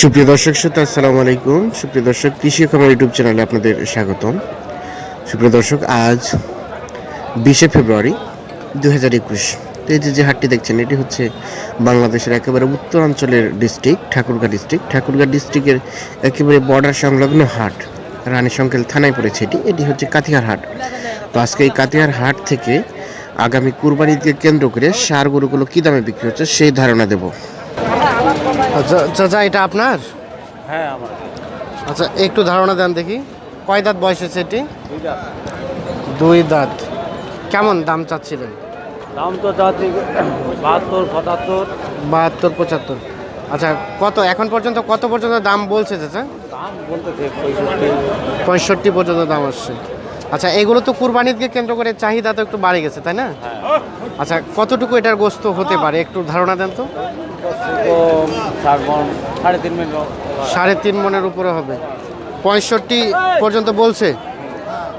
সুপ্রিয় দর্শক শ্রোতা, আসসালামু আলাইকুম। সুপ্রিয় দর্শক, কৃষি খবর ইউটিউব চ্যানেলে আপনাদের স্বাগতম। সুপ্রিয় দর্শক, আজ বিশে ফেব্রুয়ারি দু হাজার একুশ। এই যে যে হাটটি দেখছেন, এটি হচ্ছে বাংলাদেশের একেবারে উত্তরাঞ্চলের ডিস্ট্রিক্ট ঠাকুরগাঁ ডিস্ট্রিক্ট ঠাকুরগাঁ ডিস্ট্রিক্টের একেবারে বর্ডার সংলগ্ন হাট, রানী সংকেল থানায় পড়েছে এটি। এটি হচ্ছে কাতিহার হাট। তো আজকে এই কাতিহার হাট থেকে আগামী কুরবানিকে কেন্দ্র করে সার গরুগুলো কী দামে বিক্রি হচ্ছে সেই ধারণা দেবো। চাচা এটা আপনার? হ্যাঁ আমার। আচ্ছা একটু ধারণা দেন দেখি। কয় দাঁত বয়স হয়েছে এটি? দুই দাঁত। কেমন দাম চাচ্ছিলেন? দাম তো যাচ্ছে বাহাত্তর পঁচাত্তর। বাহাত্তর পঁচাত্তর। আচ্ছা কত? এখন পর্যন্ত কত পর্যন্ত দাম বলছে চাচা? দাম পঁয়ষট্টি। পঁয়ষট্টি পর্যন্ত দাম আসছে। আচ্ছা এগুলো তো কুরবানিকে কেন্দ্র করে চাহিদা তো একটু বাড়ে গেছে তাই না? আচ্ছা কতটুকু এটার গোস্ত হতে পারে একটু ধারণা দেন তো। সাড়ে তিন মনের উপরে হবে। পঁয়ষট্টি পর্যন্ত বলছে।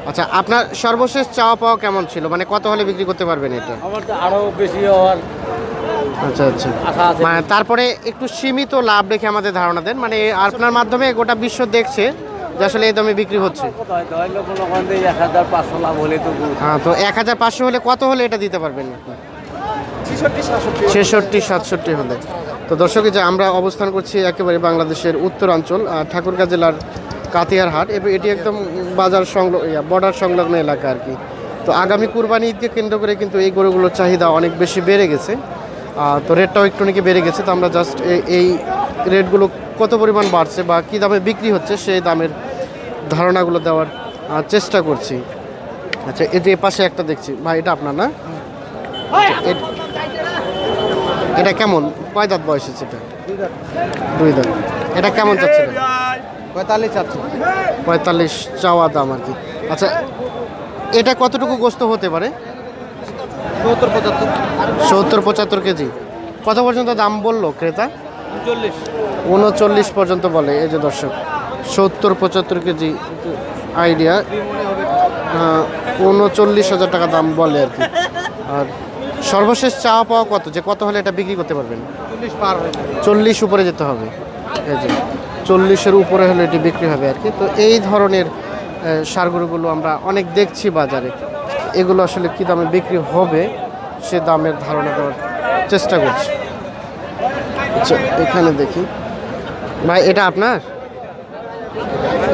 আচ্ছা আপনার সর্বশেষ চাওয়া পাওয়া কেমন ছিল? মানে কত হলে বিক্রি করতে পারবেন এটা? আমার তো আরও বেশি হওয়ার আচ্ছা আচ্ছা। মানে তারপরে একটু সীমিত লাভ রেখে আমাদের ধারণা দেন। মানে আপনার মাধ্যমে গোটা বিশ্ব দেখছে। আসলে এই দামে বিক্রি হচ্ছে। হ্যাঁ তো এক হাজার পাঁচশো হলে কত হলে এটা দিতে পারবেন ছেষট্টি, সাতষট্টি হলে। তো দর্শক যে আমরা অবস্থান করছি একেবারে বাংলাদেশের উত্তরাঞ্চল ঠাকুরগাঁ জেলার কাতিয়ার হাট এবং এটি একদম বাজার সংলগ্ন বর্ডার সংলগ্ন এলাকা আর কি। তো আগামী কুরবানি ঈদকে কেন্দ্র করে কিন্তু এই গরুগুলোর চাহিদা অনেক বেশি বেড়ে গেছে। তো রেটটাও একটু নাকি বেড়ে গেছে। তো আমরা জাস্ট এই রেটগুলো কত পরিমাণ বাড়ছে বা কী দামে বিক্রি হচ্ছে সেই দামের ধারণাগুলো দেওয়ার চেষ্টা করছি। আচ্ছা এই যে পাশে একটা দেখছি। ভাই এটা আপনার না? আচ্ছা, এটা কেমন? কয় দাঁত বয়স হচ্ছে এটা? দুই দাঁত। এটা কেমন চাচ্ছিলেন? পঁয়তাল্লিশ চারশো পঁয়তাল্লিশ চাওয়া দাম আর কি। আচ্ছা এটা কতটুকু গোস্ত হতে পারে? সত্তর পঁচাত্তর। সত্তর পঁচাত্তর কেজি। কত পর্যন্ত দাম বলল ক্রেতা? চল্লিশ উনচল্লিশ পর্যন্ত বলে এই যে দর্শক। সত্তর পঁচাত্তর কেজি আইডিয়া উনচল্লিশ হাজার টাকা দাম বলে আর কি। আর সর্বশেষ চাওয়া পাওয়া কত? যে কত হলে এটা বিক্রি করতে পারবেন? চল্লিশ পার চল্লিশ উপরে যেতে হবে। এই যে চল্লিশের উপরে হলে এটি বিক্রি হবে আর কি। তো এই ধরনের আহ, সারগরুগুলো আমরা অনেক দেখছি বাজারে। এগুলো আসলে কী দামে বিক্রি হবে সে দামের ধারণা দেওয়ার চেষ্টা করছি। আচ্ছা এখানে দেখি। ভাই এটা আপনার?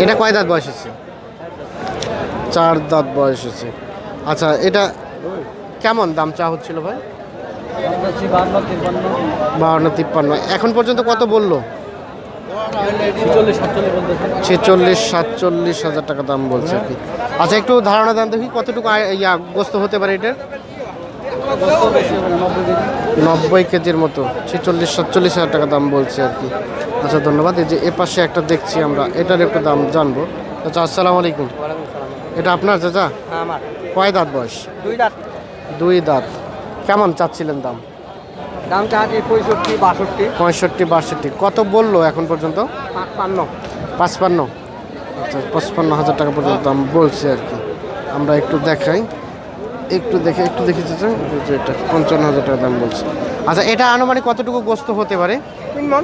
এটা কয় দাঁত বয়স আছে চার দাঁত বয়স আছে আচ্ছা এটা কেমন দাম চা হচ্ছিল ভাই? বাহান্ন তিপ্পান্ন। এখন পর্যন্ত কত বলল? ছিচল্লিশ সাতচল্লিশ হাজার টাকা দাম বলছে আর কি। আচ্ছা একটু ধারণা দেন দেখি কতটুকু ইয়া গোস্ত হতে পারে এটার? নব্বই কেজির মতো। ছেচল্লিশ সাতচল্লিশ হাজার টাকা দাম বলছে আর কি। আচ্ছা ধন্যবাদ। এই যে এ পাশে একটা দেখছি আমরা এটার একটু দাম জানব। আচ্ছা আসসালামু আলাইকুম। এটা আপনার চাচা? আমার। কয় দাঁত বয়স? দুই দাঁত। দুই দাঁত। কেমন চাচ্ছিলেন দাম? দাম চাচ্ছি পঁয়ষট্টি বাষট্টি। পঁয়ষট্টি বাষট্টি। কত বলল এখন পর্যন্ত? পান্ন পাঁচপান্ন। আচ্ছা পঁচপান্ন হাজার টাকা পর্যন্ত দাম বলছে আর কি। আমরা একটু দেখাই। একটু দেখে একটু দেখি চাচা, এটা পঞ্চান্ন হাজার টাকা দাম বলছে। আচ্ছা এটা আনুমানিক কতটুকু গোস্ত হতে পারে? তিন মন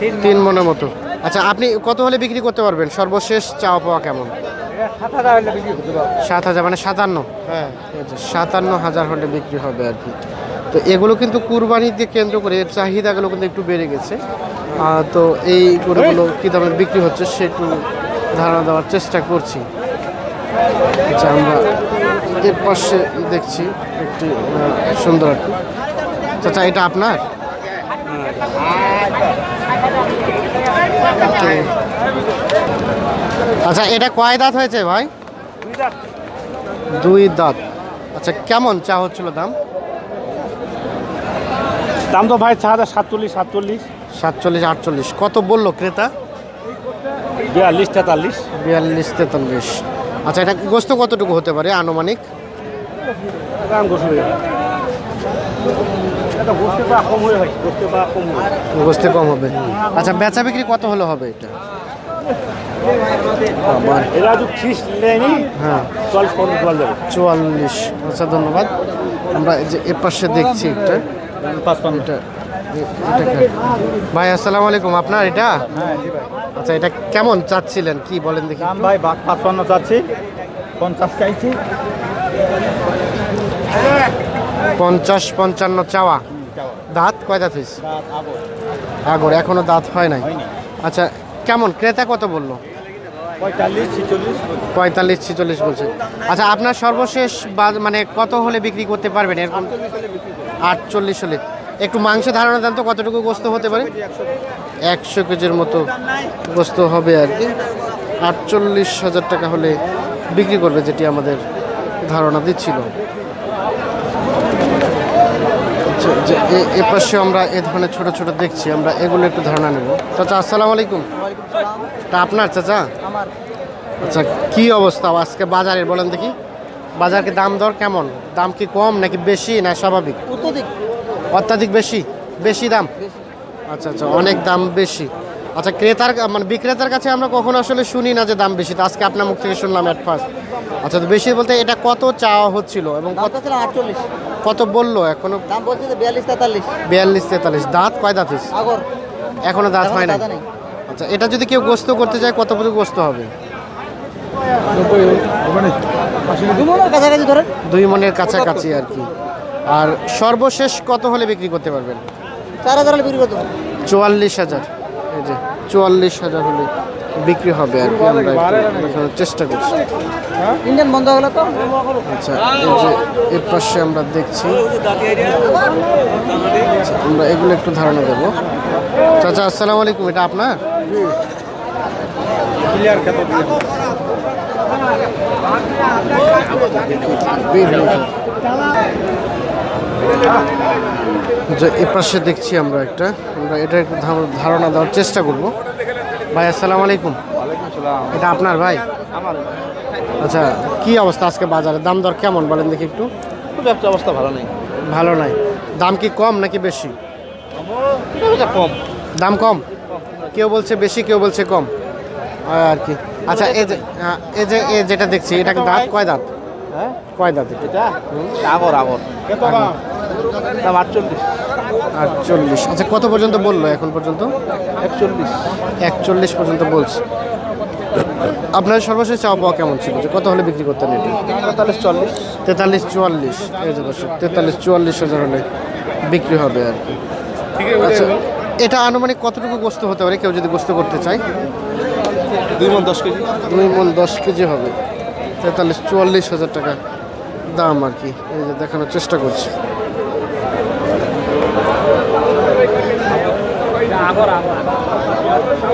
তিন মনের মতো। আচ্ছা আপনি কত হলে বিক্রি করতে পারবেন? সর্বশেষ চাওয়া পাওয়া কেমন? সাত হাজার মানে সাতান্ন? হ্যাঁ। আচ্ছা সাতান্ন হাজার হলে বিক্রি হবে আর কি। তো এগুলো কিন্তু কুরবানিতে কেন্দ্র করে এর চাহিদাগুলো কিন্তু একটু বেড়ে গেছে। তো এই গরুগুলো কী দামে বিক্রি হচ্ছে সে একটু ধারণা দেওয়ার চেষ্টা করছি। আচ্ছা আমরা এর পাশে দেখছি একটি সুন্দর। আর কি চাচা এটা আপনার? তো- আচ্ছা এটা কয় দাঁত হয়েছে ভাই? দুই দাঁত। আচ্ছা কেমন চা হচ্ছিল দাম? দাম তো ভাই চা হাজার সাতচল্লিশ সাতচল্লিশ। সাতচল্লিশ আটচল্লিশ। কত বলল ক্রেতা? বিয়াল্লিশ তেতাল্লিশ। বিয়াল্লিশ তেতাল্লিশ। আচ্ছা এটা গোস্ত কতটুকু হতে পারে আনুমানিক? গোস্তে কম হয়ে হয় কম হয় গোস্তে কম হবে। আচ্ছা বেচা বিক্রি কত হলে হবে এটা? হ্যাঁ। চুয়াল্লিশ। আচ্ছা ধন্যবাদ। আমরা এই যে এ পাশে দেখছি একটা। এটা ভাই আসসালামু আলাইকুম। আপনার এটা? হ্যাঁ আচ্ছা এটা কেমন চাচ্ছিলেন? কি বলেন দেখি ভাই পাঁচপান্ন চাচ্ছি। পঞ্চাশ চাইছি। পঞ্চাশ পঞ্চান্ন চাওয়া। দাঁত কয় দাঁত হয়েছে? আগর। এখনও দাঁত হয় নাই? আচ্ছা কেমন? ক্রেতা কত বলল? পঁয়তাল্লিশ ছিচল্লিশ বলছে। আচ্ছা আপনার সর্বশেষ মানে কত হলে বিক্রি করতে পারবেন? এরকম আটচল্লিশ হলে একটু মাংস ধারণা দেন তো কতটুকু গোস্ত হতে পারে? একশো কেজির মতো গোস্ত হবে আর কি। আটচল্লিশ হাজার টাকা হলে বিক্রি করবে যেটি আমাদের ধারণা দিচ্ছিল। যে এ- পাশে আমরা এ ধরনের ছোট ছোট দেখছি আমরা এগুলো একটু ধারণা নেব। চাচা আসসালামু আলাইকুম। তা আপনার চাচা? আচ্ছা কি অবস্থা? আজকে বাজারের বলেন দেখি। বাজারকে দাম দর কেমন? দাম কি কম নাকি বেশি না স্বাভাবিক? অত্যাধিক। বেশি? বেশি দাম? আচ্ছা আচ্ছা অনেক দাম বেশি। আচ্ছা ক্রেতার মানে বিক্রেতার কাছে আমরা কখনো আসলে শুনি না যে দাম বেশি তো আজকে আপনার মুখ থেকে শুনলাম অ্যাট ফার্স্ট আচ্ছা তো বেশি বলতে এটা কত চাওয়া হচ্ছিল এবং কত ছিল আটচল্লিশ। কত বলল এখনও? দাম বলছে যে বিয়াল্লিশ তেতাল্লিশ। বিয়াল্লিশ তেতাল্লিশ। দাঁত কয় দাঁত হয়েছে? আগর। এখনও দাঁত হয় না আচ্ছা এটা যদি কেউ গোস্ত করতে চায় কত পর্যন্ত গোস্ত হবে? দুমনের কাছাকাছি ধরেন। দুই মনের কাছাকাছি আর কি। আর সর্বশেষ কত হলে বিক্রি করতে পারবেন? চার হাজার হলে বিক্রি করতে চুয়াল্লিশ হাজার। এই যে চুয়াল্লিশ হাজার হলে। বিক্রি হবে আর কি আমরা দেখানোর চেষ্টা করছি। ইন্ডিয়ান বন্ধ হলো তো? আচ্ছা এই যে এর পাশে আমরা দেখছি আমরা এগুলো একটু ধারণা দেবো। চাচা আসসালামু আলাইকুম এটা আপনার? ক্লিয়ার কত। যে এ পাশে দেখছি আমরা একটা আমরা এটা একটু ধার- ধারণা দেওয়ার চেষ্টা করব। ভাই আসসালামু আলাইকুম। এটা আপনার ভাই? আচ্ছা কি অবস্থা আজকে বাজারে? দাম দর কেমন বলেন দেখি একটু। ব্যবসা অবস্থা ভালো নেই। ভালো নাই। দাম কি কম নাকি বেশি? কম। দাম কম? কেউ বলছে বেশি কেউ বলছে কম। আর কি। আচ্ছা এই যে এই যে এ যেটা দেখছি এটা দাঁত? কয় দাঁত? হ্যাঁ? কয় দাঁত এটা? দাম দাম আটচল্লিশ। আটচল্লিশ। আচ্ছা কত পর্যন্ত বলল এখন পর্যন্ত? একচল্লিশ। একচল্লিশ পর্যন্ত বলছে। আপনার সর্বশেষ চাওয়া পাওয়া কেমন ছিল? যে কত হলে বিক্রি করতেন এটা? পঁয়তাল্লিশ চল্লিশ তেতাল্লিশ চুয়াল্লিশ। এই যে দর্শক তেতাল্লিশ চুয়াল্লিশ হাজার হলে বিক্রি হবে আর কি। আচ্ছা এটা আনুমানিক কতটুকু গোস্ত হতে পারে? কেউ যদি গোস্ত করতে চায়। দুই মন দশ কেজি। দুই মন দশ কেজি হবে। তেতাল্লিশ চুয়াল্লিশ হাজার টাকা দাম আর কি। এই যে দেখানোর চেষ্টা করছি। favorável.